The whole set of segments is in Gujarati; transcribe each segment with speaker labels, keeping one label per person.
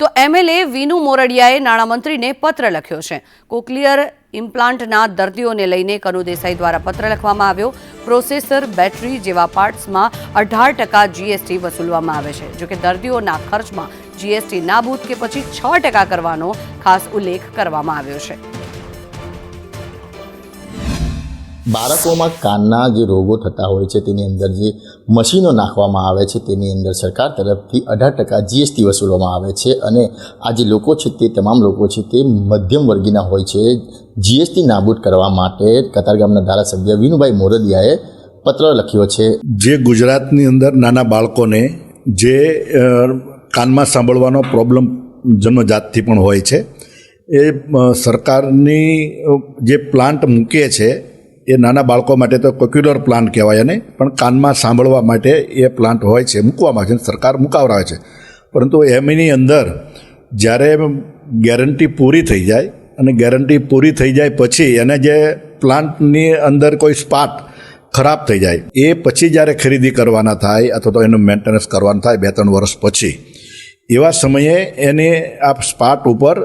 Speaker 1: તો એમએલએ વિનુ મોરડિયાએ નાણામંત્રીને પત્ર લખ્યો છે. કોકલિયર ઇમ્પ્લાન્ટના દર્દીઓને લઈને કનુ દેસાઈ દ્વારા પત્ર લખવામાં આવ્યો. પ્રોસેસર, બેટરી જેવા પાર્ટ્સમાં અઢાર ટકા જીએસટી વસૂલવામાં આવે છે. જોકે દર્દીઓના ખર્ચમાં જીએસટી નાબૂદ કે પછી છ ટકા કરવાનો ખાસ ઉલ્લેખ કરવામાં આવ્યો છે.
Speaker 2: બાળકોમાં કાનના જે રોગો થતા હોય છે, તેની અંદર જે મશીનો નાખવામાં આવે છે, તેની અંદર સરકાર તરફથી અઢાર ટકા જીએસટી વસૂલવામાં આવે છે અને આ જે લોકો છે, તે તમામ લોકો છે, તે મધ્યમ વર્ગીના હોય છે. જીએસટી નાબૂદ કરવા માટે કતારગામના ધારાસભ્ય વિનુભાઈ મોરદિયાએ પત્ર લખ્યો છે.
Speaker 3: જે ગુજરાતની અંદર નાના બાળકોને જે કાનમાં સાંભળવાનો પ્રોબ્લેમ જન્મજાતથી પણ હોય છે, એ સરકારની જે પ્લાન્ટ મૂકે છે એ નાના બાળકો માટે તો કોક્યુલર પ્લાન્ટ કહેવાય અને પણ કાનમાં સાંભળવા માટે એ પ્લાન્ટ હોય છે મૂકવામાં છે, સરકાર મુકાવરાવે છે. પરંતુ એમની અંદર જ્યારે ગેરંટી પૂરી થઈ જાય અને ગેરંટી પૂરી થઈ જાય પછી એને જે પ્લાન્ટની અંદર કોઈ સ્પાટ ખરાબ થઈ જાય, એ પછી જ્યારે ખરીદી કરવાના થાય અથવા તો એનું મેન્ટેનન્સ કરવાનું થાય બે ત્રણ વર્ષ પછી, એવા સમયે એને આ સ્પાટ ઉપર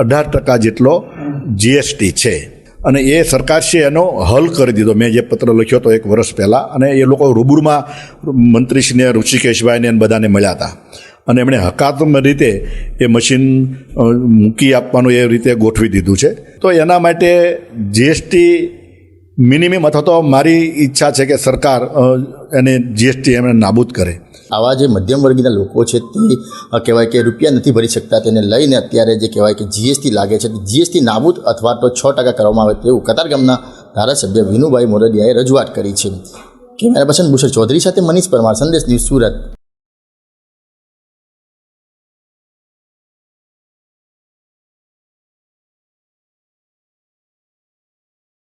Speaker 3: અઢાર ટકા જેટલો જીએસટી છે. અને એ સરકારશ્રીએ એનો હલ કરી દીધો. મેં જે પત્ર લખ્યો હતો એક વર્ષ પહેલાં અને એ લોકો રૂબરૂમાં મંત્રીશ્રીને, ઋષિકેશભાઈને અને બધાને મળ્યા હતા. અને એમણે હકાતમ રીતે એ મશીન મૂકી આપવાનું એ રીતે ગોઠવી દીધું છે. તો એના માટે જીએસટી મિનિમમ અથવા તો મારી ઈચ્છા છે કે સરકાર એને જીએસટી એમને નાબૂદ કરે.
Speaker 2: આવા જે મધ્યમ વર્ગીના લોકો છે તે કહેવાય કે રૂપિયા નથી ભરી શકતા. તેને લઈને અત્યારે જે કહેવાય કે જીએસટી લાગે છે. જીએસટી નાબૂદ અથવા તો છ ટકા કરવામાં આવે તેવું કતારગામના ધારાસભ્ય વિનુભાઈ મોરડિયાએ રજૂઆત કરી છે. કેમેરા પર્સન ભૂષણ ચૌધરી સાથે મનીષ પરમાર, સંદેશ ન્યૂઝ સુરત.